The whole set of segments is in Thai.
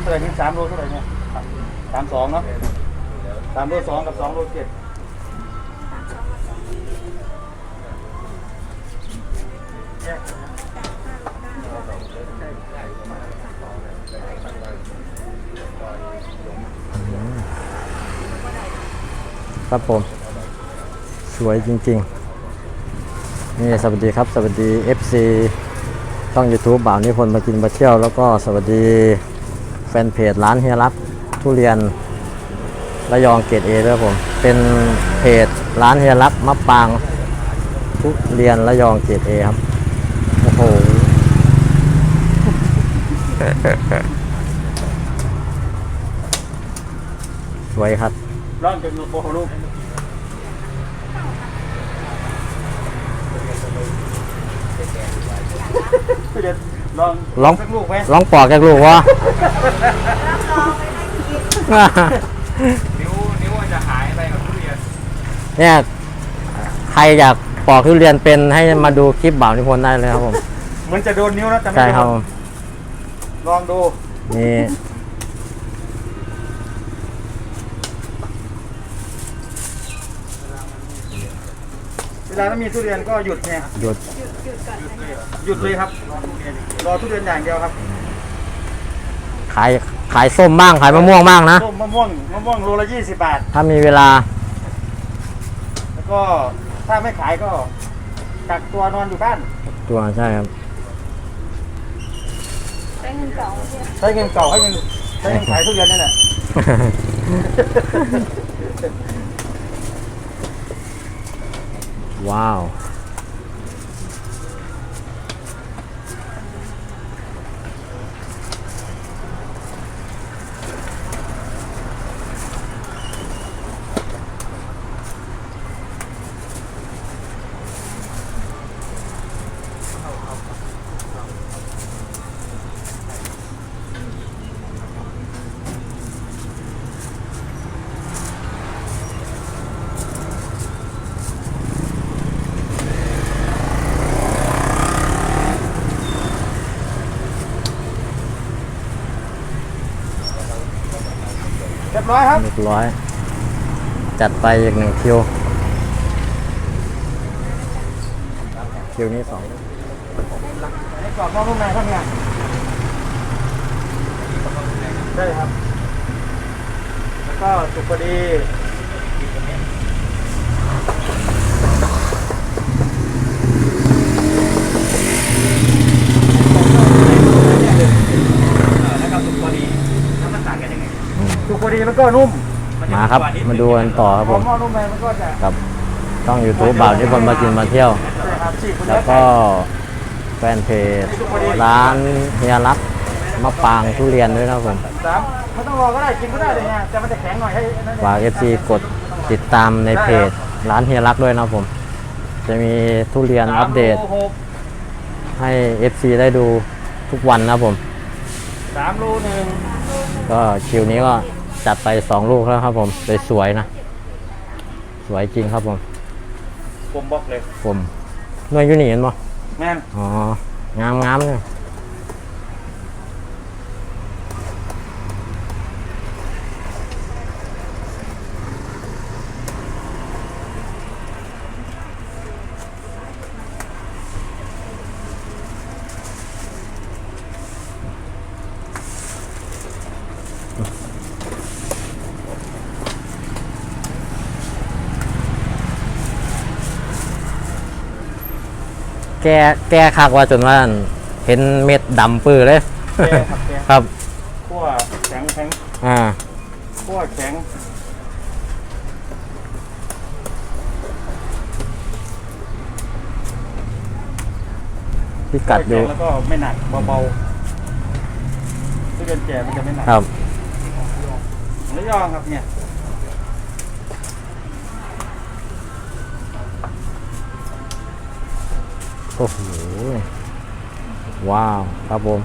เท่าไหร่นี่สามโลเท่าไหร่เนี่ยสามสองเนาะสามโลสองกับสองโลเจ็ดแยกกันนะครับผม สวยจริงๆ นี่สวัสดีครับ สวัสดี FC ช่อง YouTube บ่าวนิพนธ์มากินมาเที่ยว แล้วก็สวัสดี แฟนเพจร้านเฮียรักทุเรียนระยองเกตเอด้วยครับผม เป็นเพจร้านเฮียรักมะปางทุเรียนระยองเกตเอครับ โอ้โห สวยครับร่อนจนโอ้โหลูกเดี๋ยว ลองลองสักลูกไหมลองปอกแกลูกวะนิ้วนิ้วจะหายไปกับทุเรียนเนี่ยใครอยากปอกทุเรียนเป็นให้มาดูคลิปบ่าวนิพนธ์ได้เลยครับผม เหมือนจะโดนนิ้วนะแต่ไม่ใช่โดครับนลองดูนี่ เวลาถ้ามีทุเรียนก็หยุดไงหยุดหยุดเลยครับ รอทุเรียนอย่างเดียวครับขายขายส้มบ้างขายมะม่วงบ้างนะส้มมะม่วงมะม่วงโลละยี่สิบบาท ถ้ามีเวลา แล้วก็ถ้าไม่ขายก็กักตัวนอนอยู่บ้าน ตัวใช่ครับใช้เงินเก่าเนี่ยใช้เงินเก่าให้เงินใช้เงินขายทุเรียนนั่นแหละ ว้ รียบร้อยครับ เรียบร้อย จัดไปอีกหนึ่งคิว คิวนี้สองในกรอบนอกนุ่มในครับเนี่ยใช่ครับ แล้วก็สุกพอดีแล้วก็สุกพอดีแล้วมันต่างกันยังไงสุ กพอดีมันก็นุ่มมาครับ มาดูกันต่อครับพผอมหม้อนุ่มในมันก็จะกับช่อง YouTube บ่าวนิพนธ์มากินมาเที่ยว ใช่ครับฉีกไปแล้วก็แฟนเพจร้านเฮียรักมะปางทุเรียนด้วยนะครับผมสามไม่ต้องรอก็ได้กินก็ได้เลยเนี่ยแต่มันจะแข็งหน่อยให้นั่นเองฝาก FC กดติดตามในเพจร้านเฮียรักด้วยนะครับผม จะมีทุเรียนอัปเดตสามโลหกให้ FC ได้ดูทุกวันนะครับผม สามโลหนึ่งก็คิวนี้ก็ จัดไป2ลูกแล้วครับผมสวยๆนะ สวยจริงครับผมผมบอกเลยผมหน่วยอยูนี่เห็นปะแม่นอ๋องามงามเลย แกแกคักว่าจนว่าเห็นเม็ดดำปื้อเลย แกครับแกครับ ขั้วแข็งแข็งอ่า ขั้วแข็งพิกัดขั้วดูแข็งแล้วก็ไม่หนักเบาๆทุเรียนแก่มันจะไม่หนักครับ ระยองครับเนี่ย โอ้โห ว้าว ครับผม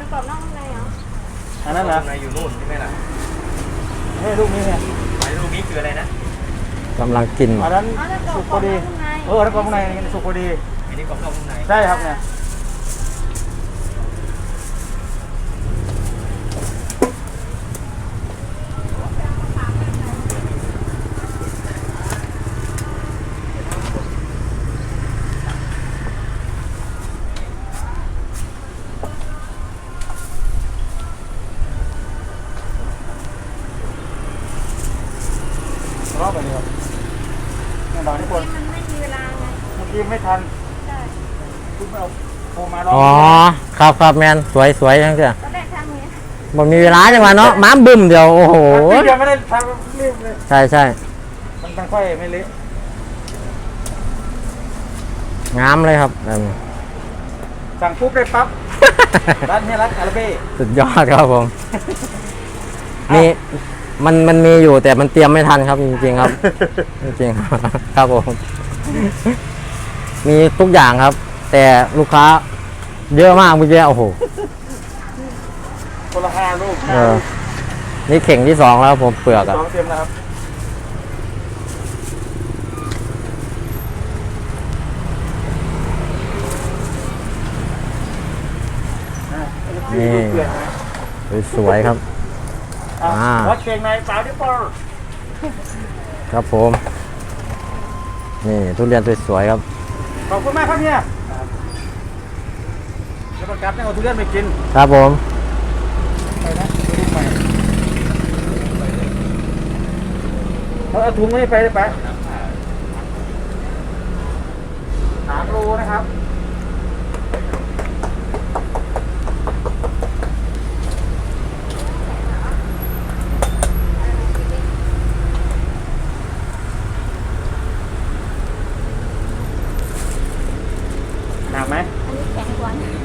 มันกรอบนอกข้างในเหรอ อันนั้นเหรอ ข้างในอยู่นู่นใช่ไหมล่ะ เฮ้ยลูกนี้เนี่ย ไอ้ลูกนี้คืออะไรนะ กำลังกินอันนั้นอ๋อแล้วกรอสุบกกรพออบนดีอกข้างในเออแล้วก็ข้างในนี่สุกพอดี อันนี้กรอบนอกข้างใน ใช่ครับเนี่ยรอบไปเลยครับเนี่ยดอกนี้คน มันไม่มีเวลาไง เมื่อกี้ไม่ทัน ใช่ คุณไม่เอาโทรมาลอง อ๋อ ครับครับแมนสวยสวยทั้งเจ้าก็ได้ทำอย่างนี้บ่มีเวลาจังหวะเนาะม้ามบึ้มเดียวโอ้โหทีเดียวไม่ได้ทำรีบเลยใช่ใช่มันมันค่อยไม่เละงามเลยครับอืมสั่งปุ๊บได้ปั๊บร้านเฮียรักอาราเบ้สุดยอดครับผมมีมันมันมีอยู่แต่มันเตรียมไม่ทันครับจริงๆครับ จริงๆครับผมมีทุกอย่างครับ แต่ลูกค้า เยอะมากเมื่อกี้โอ้โหคนละห้าลูกเออนี่เข่งที่สองแล้วครับผมเปลือกอะสองเต็มนะครับอะนี่ลูกเกลือนะสวยๆครับอะอ่าวัดเก่งในสาวดิปเปอร์ครับผม นี่ทุเรียนสวยๆครับ ขอบคุณมากครับเนี่ย แล้วประกาศให้เอาทุเรียนไปกินครับผม ไปนะดูรูปใหม่เอาเอาถุงนี้ไปเลยไปสามโลนะครับ หนักไหม อันนี้แข็งกว่านะ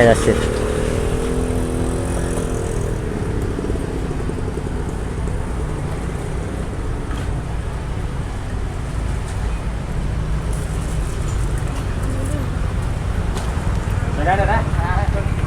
เป็นไม้กายสิทธิ์ เดี๋ยวนะเดี๋ยวนะอ่า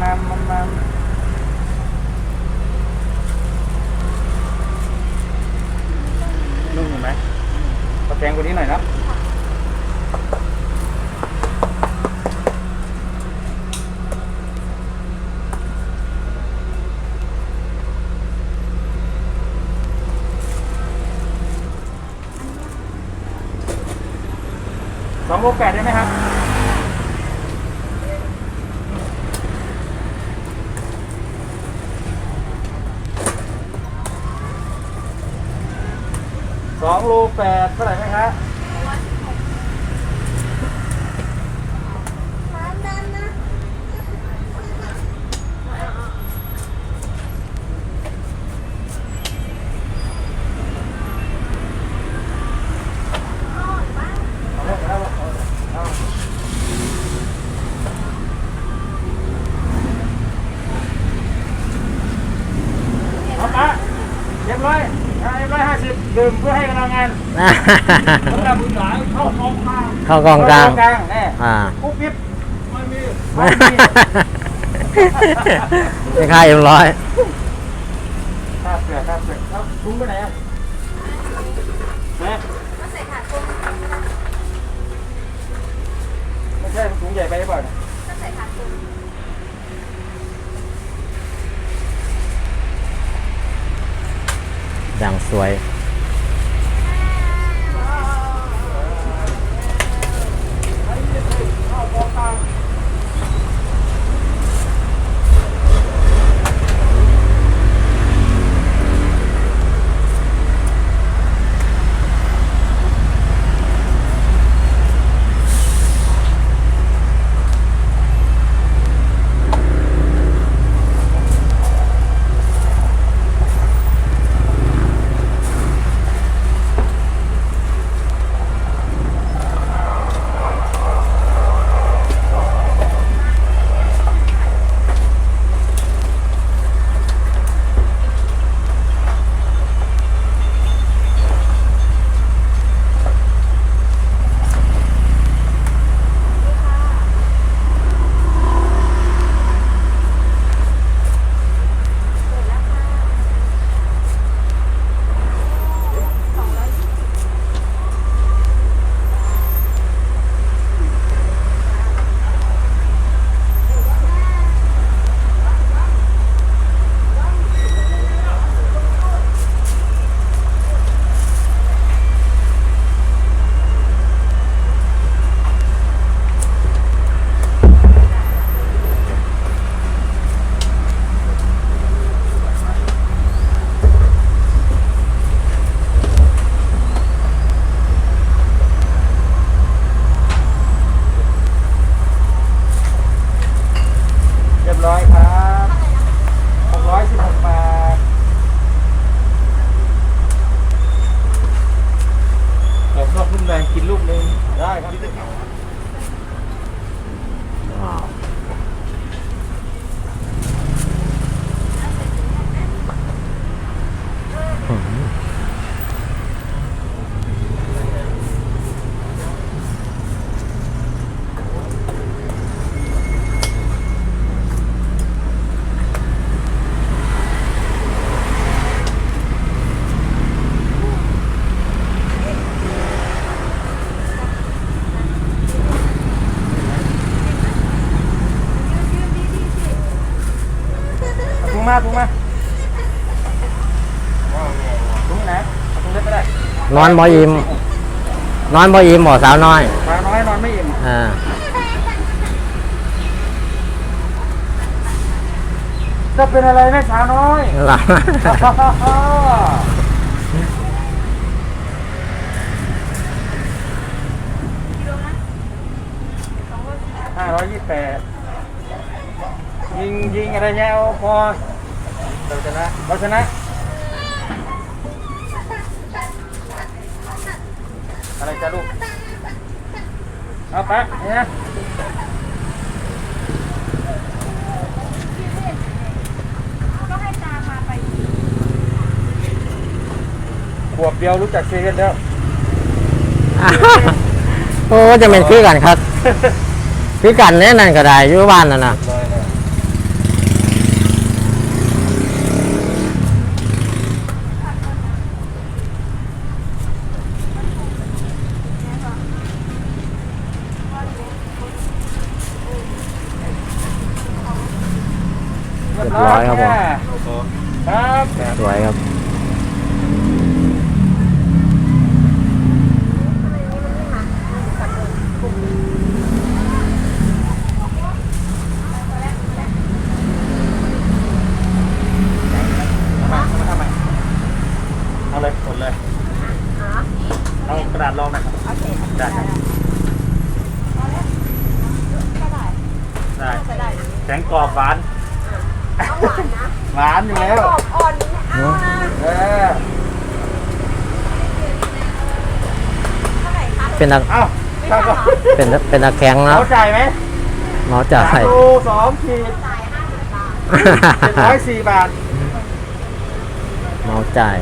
มันมันมันมันนุ่มเห็นไหมตะแกงกว่านี้หน่อยนะสองโลแปดได้ไหมครับ สองโลแปดเท่าไหร่ไหมคะบ เอาปะเรียบร้อยเรียบร้อยห้าสิบดื่ มเพื่อให้กำลังงานสำหรับผู้สายเข้ากองกลางเข้ากองกลางเข้กลางแน่อ่าปุ๊บปิ๊บไม่มีไม่ไม่มีไม่ค่าเอ็มร้อยข้าเสือข้าเสือแล้วถุงไปไหนอะแม่ก็ใส่ถาดกลมไม่ใช่ถุงใหญ่ไปหรือเปล่าเนี่ยก็ใส่ถาดกลมอย่างสวย มาถุงมาถุงไหนเอาถุงเล็กก็ได้นอนบ่อิ่มนอนบ่อิ่มหมอสาวน้อยปลาน้อยนอนไม่อิ่มอ่าจะเป็นอะไรแม่สาวน้อย หลับกิโลนะสองโลสิบห้าร้อยยี่สิบแปดยิงยิงอะไรเงี้ยเอาพอ เราชนะเราชนะอะไรจ้าลูกเอาไปเนี่ยก็ให้ตาพาไปขวบเดียวรู้จักเซเว่นแล้ว โอ้จะเป็นคือกันครับ คือกันแน่นั่นก็ได้อยู่บ้านนั่นน่ะ บร้อยครับผมครับสวยครับมาทำไมเอาเลยกดเลย เอากระดาษรองนะครับโอเคได้ครับก็ได้ได้ก็ได้แข็งกรอบหวานเอา หวานนะหวานอยู่แล้วกรอบอ่อนนี่เอานะเออเท่าไหร่คะเป็นนักเอ้าถ้าก็เป็นเป็นนักแข็งนะเขาจ่ายไหมหมอจ่ายโลสองขีดจ่ายห้าสิบบาทเจ็ดร้อยสี่บาท หมอจ่าย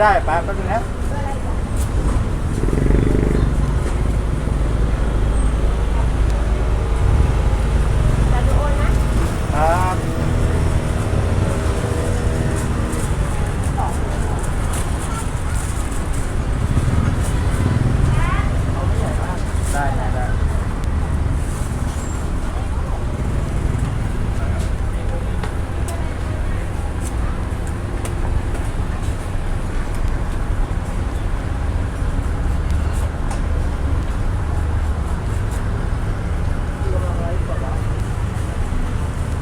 ได้ได้แป๊บแป๊บนึงนะ จะดูโอนนะ ครับได้ได้ได้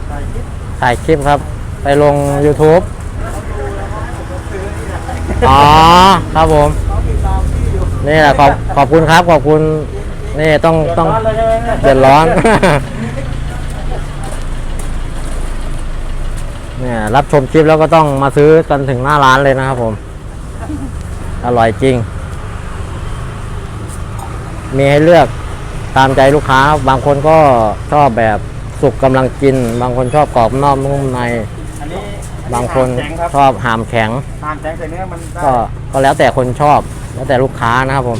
ได้คิด ถ่ายคลิปครับ ไปลง YouTube อ๋อครับผม นี่แหละขอบขอบคุณครับ ขอบคุณ นี่ต้องต้องเดือดร้อน เนี่ยรับชมคลิปแล้วก็ต้องมาซื้อกันถึงหน้าร้านเลยนะครับผม อร่อยจริง มีให้เลือกตามใจลูกค้า บางคนก็ชอบแบบ สุกกำลังกิน บางคนชอบกรอบนอกนุ่มใน อันนี้บางคนแข็งครับชอบหามแข็งทานแข็งใส่เนื้อมันได้ก็ก็แล้วแต่คนชอบ แล้วแต่ลูกค้านะครับผม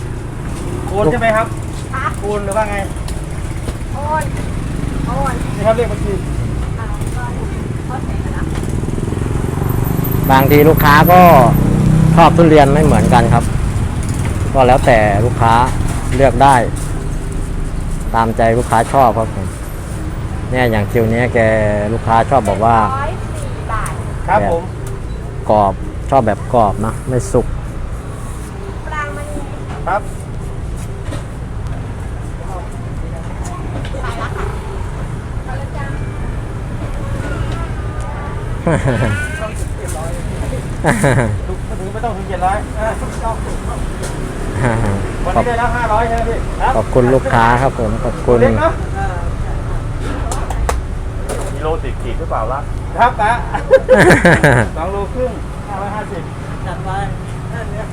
คูณใช่ไหมครับครับคูณหรือว่าไงโอนโอนนี่ครับเรียกบัญชีอ่าก็เขาใส่กันนะบางทีลูกค้าก็ชอบทุเรียนไม่เหมือนกันครับ ก็แล้วแต่ลูกค้าเลือกได้ ตามใจลูกค้าชอบครับผม เนี่ยอย่างคิวเนี้ยแกลูกค้าชอบบอกว่า ร้อยสี่บาทครับแบบผม กรอบชอบแบบกรอบนะไม่สุกปรางมันครับขายแล้วค่ะขายแล้วจ้าถูกถึงไม่ต้องถึงเจ็ดร้อยวันนี้ได้แล้วห้าร้อยใช่ไหมพี่รับขอบคุณลูกค้าครับผมขอบคุณ เล็กเนาะ กิโลสิบขีดหรือเปล่าล่ะครับปะสองโลครึ่งห้าร้อยห้าสิบจัดไปนั่นเนี่ย